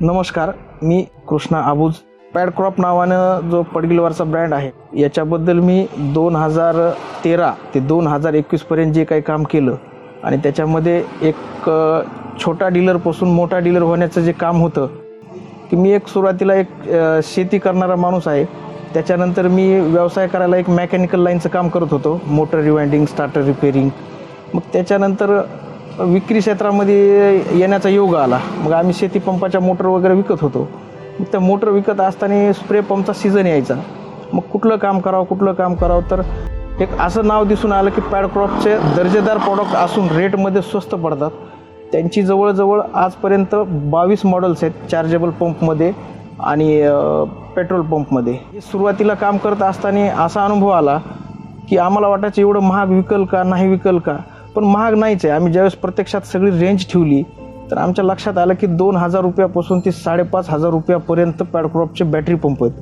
नमस्कार मी कृष्णा आबूज. पॅडक्रॉप नावानं जो पडगिलवारचा ब्रँड आहे याच्याबद्दल मी दोन हजार तेरा ते दोन हजार एकवीसपर्यंत जे काही काम केलं आणि त्याच्यामध्ये एक छोटा डीलरपासून मोठा डीलर होण्याचं जे काम होतं की मी एक सुरुवातीला एक शेती करणारा माणूस आहे. त्याच्यानंतर मी व्यवसाय करायला एक मेकॅनिकल लाईनचं काम करत होतो मोटर रिवाइंडिंग स्टार्टर रिपेरिंग मग त्याच्यानंतर विक्री क्षेत्रामध्ये येण्याचा योग आला. मग आम्ही शेती पंपाच्या मोटर वगैरे विकत होतो. मग त्या मोटर विकत असताना स्प्रे पंपचा सीझन यायचा. मग कुठलं काम करावं कुठलं काम करावं? तर एक असं नाव दिसून आलं की पॅडक्रॉपचे दर्जेदार प्रॉडक्ट असून रेटमध्ये स्वस्त पडतात. त्यांची जवळजवळ आजपर्यंत बावीस मॉडेल्स आहेत चार्जेबल पंपमध्ये आणि पेट्रोल पंपमध्ये हे सुरुवातीला काम करत असताना असा अनुभव आला की आम्हाला वाटायचं एवढं महाग विकल का नाही विकल का? पण महाग नाहीच आहे. आम्ही ज्यावेळेस प्रत्यक्षात सगळी रेंज ठेवली तर आमच्या लक्षात आलं की दोन हजार रुपयापासून ते साडेपाच हजार रुपयापर्यंत पॅडक्रॉपचे बॅटरी पंप आहेत.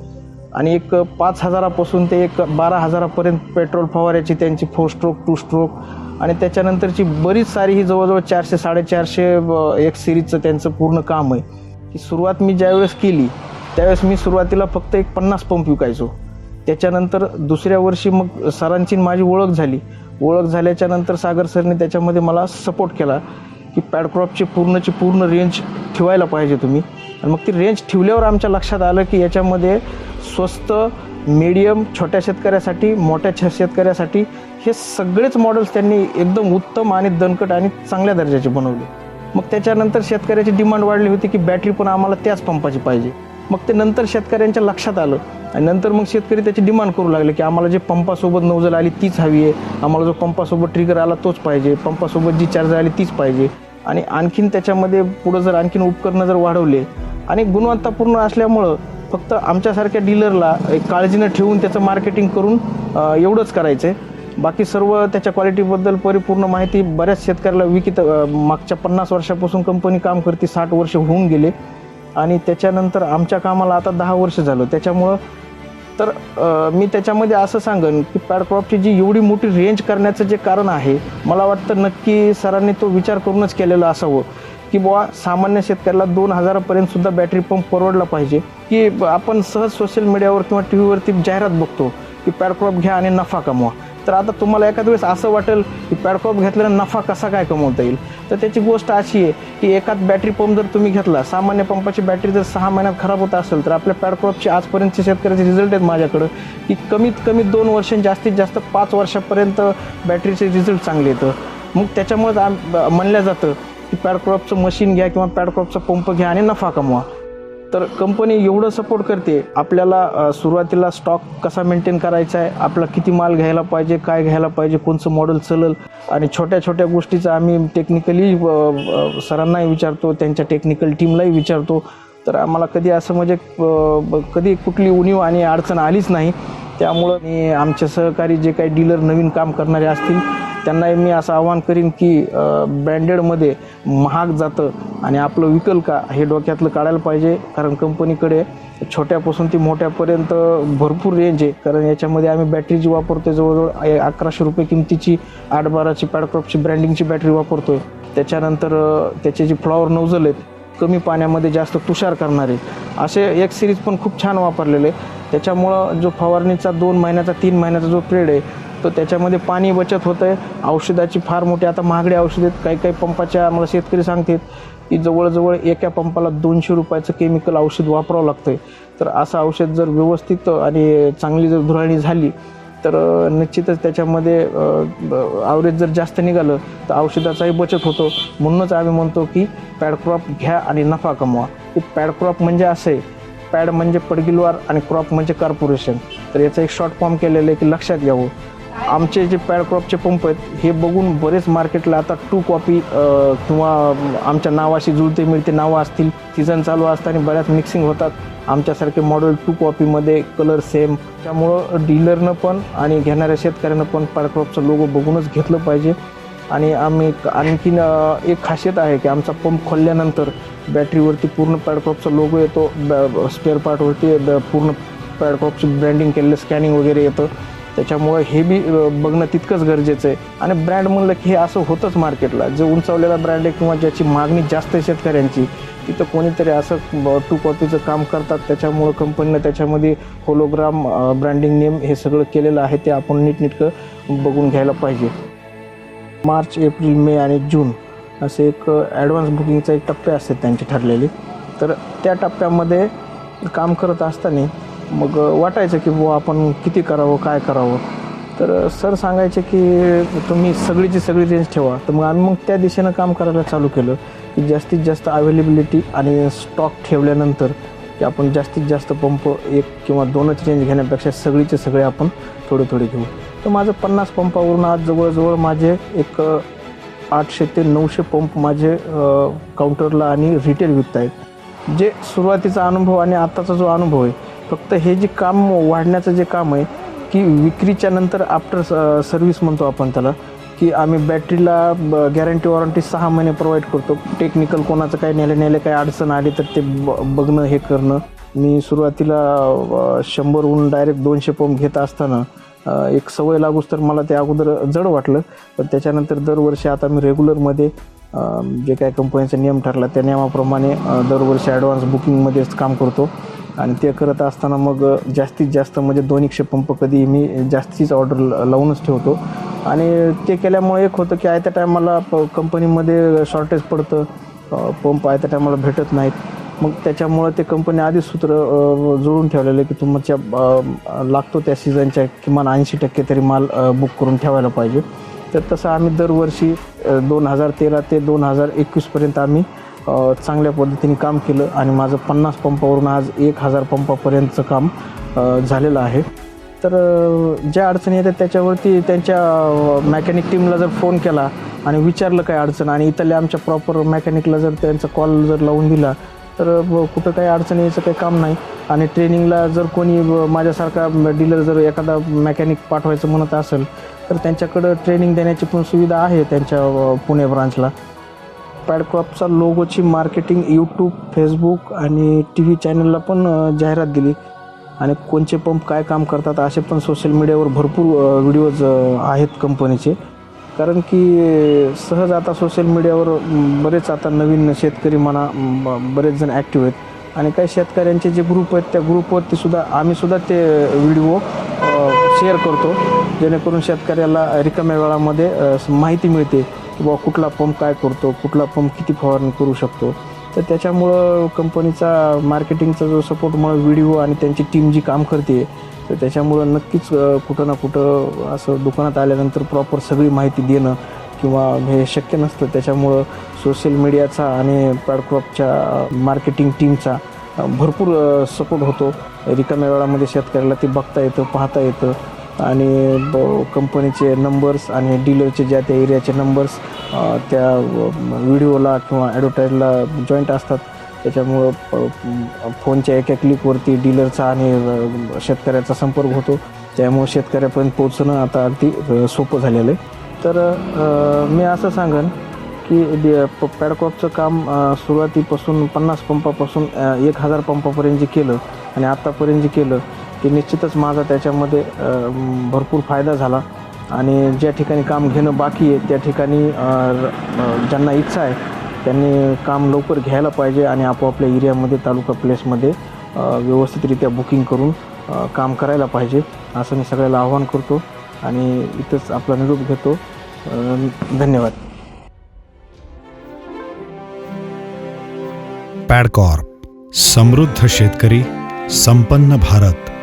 आणि एक पाच हजारापासून ते एक बारा हजारापर्यंत पेट्रोल फवाऱ्याची त्यांची फोर स्ट्रोक टू स्ट्रोक आणि त्याच्यानंतरची बरीच सारी ही जवळजवळ चारशे साडेचारशे एक सिरीजचं त्यांचं पूर्ण काम आहे. की सुरुवात मी ज्यावेळेस केली त्यावेळेस मी सुरुवातीला फक्त एक पन्नास पंप विकायचो. त्याच्यानंतर दुसऱ्या वर्षी मग सरांची माझी ओळख झाली. ओळख झाल्याच्यानंतर सागर सरने त्याच्यामध्ये मला सपोर्ट केला की पॅडक्रॉपची पूर्णची पूर्ण रेंज ठेवायला पाहिजे तुम्ही. आणि मग ती रेंज ठेवल्यावर आमच्या लक्षात आलं की याच्यामध्ये स्वस्त मीडियम छोट्या शेतकऱ्यासाठी मोठ्या छ- शेतकऱ्यासाठी हे सगळेच मॉडेल्स त्यांनी एकदम उत्तम आणि दणकट आणि चांगल्या दर्जाचे बनवले. मग त्याच्यानंतर शेतकऱ्याची डिमांड वाढली होती की बॅटरी पण आम्हाला त्याच पंपाची पाहिजे. मग ते नंतर शेतकऱ्यांच्या लक्षात आलं आणि नंतर मग शेतकरी त्याची डिमांड करू लागले की आम्हाला जे पंपासोबत नौजल आली तीच हवी आहे. आम्हाला जो पंपासोबत ट्रिगर आला तोच पाहिजे. पंपासोबत जी चार्जर आली तीच पाहिजे. आणि आणखीन त्याच्यामध्ये पुढं जर आणखीन उपकरणं जर वाढवले आणि गुणवत्तापूर्ण असल्यामुळं फक्त आमच्यासारख्या डीलरला एक काळजीनं ठेवून त्याचं मार्केटिंग करून एवढंच करायचं आहे बाकी सर्व त्याच्या क्वालिटीबद्दल परिपूर्ण माहिती बऱ्याच शेतकऱ्याला विकित मागच्या पन्नास वर्षापासून कंपनी काम करते साठ वर्ष होऊन गेले. आणि त्याच्यानंतर आमच्या कामाला आता दहा वर्ष झालं. त्याच्यामुळं तर अ, मी त्याच्यामध्ये असं सांगन की पॅडक्रॉपची जी एवढी मोठी रेंज करण्याचं जे कारण आहे मला वाटतं नक्की सरांनी तो विचार करूनच केलेला असावं. की बुवा सामान्य शेतकऱ्याला दोन हजारापर्यंत सुद्धा बॅटरी पंप परवडला पाहिजे. की ब- आपण सहज सोशल मीडियावर किंवा टी व्हीवरती जाहिरात बघतो की पॅडक्रॉप घ्या आणि नफा कमवा. तर आता तुम्हाला एखाद्या वेळेस असं वाटेल की पॅडक्रॉप घेतल्यानं नफा कसा काय कमवता येईल? तर त्याची गोष्ट अशी आहे की एकाच बॅटरी पंप जर तुम्ही घेतला सामान्य पंपाची बॅटरी जर सहा महिन्यात खराब होत असेल तर आपल्या पॅडक्रॉपचे आजपर्यंतचे शेतकऱ्याचे रिझल्ट आहेत माझ्याकडं की कमीत कमी दोन वर्ष जास्तीत जास्त पाच वर्षापर्यंत बॅटरीचे रिझल्ट चांगले येतं. मग त्याच्यामुळेच आम म्हणलं जातं की पॅडक्रॉपचं मशीन घ्या किंवा पॅडक्रॉपचा पंप घ्या आणि नफा कमवा. तर कंपनी एवढं सपोर्ट करते आपल्याला सुरुवातीला स्टॉक कसा मेंटेन करायचा आहे आपला किती माल घ्यायला पाहिजे काय घ्यायला पाहिजे कोणचं मॉडेल चलल आणि छोट्या छोट्या गोष्टीचं आम्ही टेक्निकली सरांनाही विचारतो त्यांच्या टेक्निकल टीमलाही विचारतो. तर आम्हाला कधी असं म्हणजे ब- कधी कुठली उणीव आणि अडचण आलीच नाही. त्यामुळं मी आमचे सहकारी जे काही डीलर नवीन काम करणारे असतील त्यांनाही मी असं आवाहन करीन की ब्रँडेडमध्ये महाग जातं आणि आपलं विकल का हे डोक्यातलं काढायला पाहिजे कारण कंपनीकडे छोट्यापासून ती मोठ्यापर्यंत भरपूर रेंज आहे. कारण याच्यामध्ये आम्ही बॅटरी जी वापरतो जवळजवळ अकराशे रुपये किमतीची आठ बाराची पॅडक्रॉपची ब्रँडिंगची बॅटरी वापरतोय. त्याच्यानंतर त्याचे जे फ्लॉवर नोझल आहेत कमी पाण्यामध्ये जास्त तुषार करणारे असे एक सिरीज पण खूप छान वापरलेले त्याच्यामुळं जो फवारणीचा दोन महिन्याचा तीन महिन्याचा जो पिरियड आहे तो त्याच्यामध्ये पाणी बचत होतं आहे औषधाची फार मोठी आता महागडी औषध आहेत. काही काही पंपाच्या आम्हाला शेतकरी सांगतात की जवळजवळ एका पंपाला दोनशे रुपयाचं केमिकल औषध वापरावं लागतं आहे तर असं औषध जर व्यवस्थित आणि चांगली जर धुराणी झाली तर निश्चितच त्याच्यामध्ये आवरेज जर जास्त निघालं तर औषधाचाही बचत होतो. म्हणूनच आम्ही म्हणतो की पॅडक्रॉप घ्या आणि नफा कमवा. पॅडक्रॉप म्हणजे असं आहे पॅड म्हणजे पडगिलवार आणि क्रॉप म्हणजे कॉर्पोरेशन. तर याचं एक शॉर्ट फॉर्म केलेलं आहे की लक्षात घ्यावं. आमचे जे पॅडक्रॉपचे पंप आहेत हे बघून बरेच मार्केटला आता टू कॉपी किंवा आमच्या नावाशी जुळते मिळते नावं असतील सीझन चालू असताना बऱ्याच मिक्सिंग होतात. आमच्यासारखे मॉडेल टू कॉपीमध्ये कलर सेम त्यामुळं डीलरनं पण आणि घेणाऱ्या शेतकऱ्यानं पण पॅडक्रॉपचं लोगो बघूनच घेतलं पाहिजे. आणि आम्ही आणखीन एक खासियत आहे की आमचा पंप खोलल्यानंतर बॅटरीवरती पूर्ण पॅडक्रॉपचा लोगो येतो. स्पेअर पार्टवरती पूर्ण पॅडक्रॉपची ब्रँडिंग केलेलं स्कॅनिंग वगैरे येतं. त्याच्यामुळं हे बी बघणं तितकंच गरजेचं आहे. आणि ब्रँड म्हणलं की हे असं होतंच मार्केटला जो उंचावलेला ब्रँड आहे किंवा ज्याची मागणी जास्त आहे शेतकऱ्यांची तिथं कोणीतरी असं टू कॉपीचं काम करतात. त्याच्यामुळं कंपनीनं त्याच्यामध्ये होलोग्राम ब्रँडिंग नेम हे सगळं केलेलं आहे. ते आपण नीटनीटकं बघून घ्यायला पाहिजे. मार्च एप्रिल मे आणि जून असे एक ॲडव्हान्स बुकिंगचा एक टप्पे असतात त्यांचे ठरलेले. तर त्या टप्प्यामध्ये काम करत असताना मग वाटायचं की बुवा आपण किती करावं काय करावं? तर सर सांगायचे की तुम्ही सगळीची सगळी रेंज ठेवा. तर मग आम्ही मग त्या दिशेनं काम करायला चालू केलं की जास्तीत जास्त अवेलेबिलिटी आणि स्टॉक ठेवल्यानंतर की आपण जास्तीत जास्त पंप एक किंवा दोनच रेंज घेण्यापेक्षा सगळीचे सगळे आपण थोडे थोडे घेऊ. तर माझं पन्नास पंपावरून आज जवळजवळ माझे एक आठशे ते नऊशे पंप माझे काउंटरला आणि रिटेल विकत आहेत. जे सुरुवातीचा अनुभव आणि आत्ताचा जो अनुभव आहे फक्त हे जे काम वाढण्याचं जे काम आहे की विक्रीच्या नंतर आफ्टर सर्व्हिस म्हणतो आपण त्याला की आम्ही बॅटरीला गॅरंटी वॉरंटी सहा महिने प्रोव्हाइड करतो. टेक्निकल कोणाचं काही नेले नेले काही अडचण आली तर ते ब बघणं हे करणं. मी सुरुवातीला शंभरहून डायरेक्ट दोनशे पंप घेत असताना एक सवय लागूच तर मला ते अगोदर जड वाटलं पण त्याच्यानंतर दरवर्षी आता मी रेग्युलरमध्ये जे काय कंपनीचा नियम ठरला त्या नियमाप्रमाणे दरवर्षी ॲडव्हान्स बुकिंगमध्येच काम करतो. आणि ते करत असताना मग जास्तीत जास्त म्हणजे दोन एकशे पंप कधी मी जास्तीच ऑर्डर लावूनच ठेवतो. आणि ते केल्यामुळे एक होतं की आयत्या टायमाला प कंपनीमध्ये शॉर्टेज पडतं पंप आयत्या टायमाला भेटत नाहीत. मग त्याच्यामुळं ते कंपनी आधीच सूत्र जुळून ठेवलेलं आहे की तुमच्या लागतो त्या सीझनच्या किमान ऐंशी टक्के तरी माल बुक करून ठेवायला पाहिजे. तर तसं आम्ही दरवर्षी दोन हजार तेरा ते दोन हजार एकवीसपर्यंत आम्ही चांगल्या पद्धतीने काम केलं आणि माझं पन्नास पंपावरून आज एक हजार पंपापर्यंतचं काम झालेलं आहे. तर ज्या अडचणी येतात त्याच्यावरती त्यांच्या मॅकॅनिक टीमला जर फोन केला आणि विचारलं काय अडचण आणि इथल्या आमच्या प्रॉपर मॅकॅनिकला जर त्यांचा कॉल जर लावून दिला तर ब- कुठं काही अडचण यायचं काही काम नाही. आणि ट्रेनिंगला जर कोणी माझ्यासारखा डीलर जर एखादा मेकॅनिक पाठवायचं म्हणत असेल तर त्यांच्याकडं ट्रेनिंग देण्याची पण सुविधा आहे त्यांच्या पुणे ब्रांचला. पॅडक्रॉपचा लोगोची मार्केटिंग यूट्यूब फेसबुक आणि टी व्ही चॅनलला पण जाहिरात दिली. आणि कोणचे पंप काय काम करतात असे पण सोशल मीडियावर भरपूर व्हिडिओज आहेत कंपनीचे. कारण की सहज आता सोशल मीडियावर बरेच आता नवीन शेतकरी म्हणा बरेच जण ॲक्टिव्ह आहेत. आणि काही शेतकऱ्यांचे जे ग्रुप आहेत त्या ग्रुपवरती सुद्धा आम्ही सुद्धा ते व्हिडिओ शेअर करतो. जेणेकरून शेतकऱ्याला रिकाम्या वेळामध्ये माहिती मिळते की बाबा कुठला पंप काय करतो कुठला पंप किती फवारणी करू शकतो. तर त्याच्यामुळं कंपनीचा मार्केटिंगचा जो सपोर्टमुळं व्हिडिओ आणि त्यांची टीम जी काम करते तर त्याच्यामुळं नक्कीच कुठं ना कुठं असं दुकानात आल्यानंतर प्रॉपर सगळी माहिती देणं किंवा हे शक्य नसतं. त्याच्यामुळं सोशल मीडियाचा आणि पॅडक्रॉपच्या मार्केटिंग टीमचा भरपूर सपोर्ट होतो. रिकाम्या वेळामध्ये शेतकऱ्याला ते बघता येतं पाहता येतं. आणि ब- कंपनीचे नंबर्स आणि डीलरचे ज्या त्या एरियाचे नंबर्स त्या व्हिडिओला किंवा ॲडव्हर्टाईजला जॉईंट असतात. त्याच्यामुळं प- फोनच्या एका क्लिकवरती डीलरचा आणि शेतकऱ्याचा संपर्क होतो. त्यामुळे शेतकऱ्यापर्यंत पोहोचणं आता अगदी सोपं झालेलं आहे. तर मी असं सांगेन की डि- पॅडकॉपचं काम सुरुवातीपासून पन्नास पंपापासून एक हजार पंपापर्यंत जे केलं आणि आत्तापर्यंत जे केलं ते निश्चितच माझा त्याच्यामध्ये भरपूर फायदा झाला. आणि ज्या ठिकाणी काम घेणं बाकी आहे त्या ठिकाणी ज्यांना इच्छा आहे त्यांनी काम लवकर घ्यायला पाहिजे आणि आपोआपल्या एरियामध्ये तालुका प्लेसमध्ये व्यवस्थितरित्या बुकिंग करून काम करायला पाहिजे असं मी सगळ्याला आवाहन करतो आणि इथंच आपला निरोप घेतो. धन्यवाद. पॅडकॉर्प समृद्ध शेतकरी संपन्न भारत.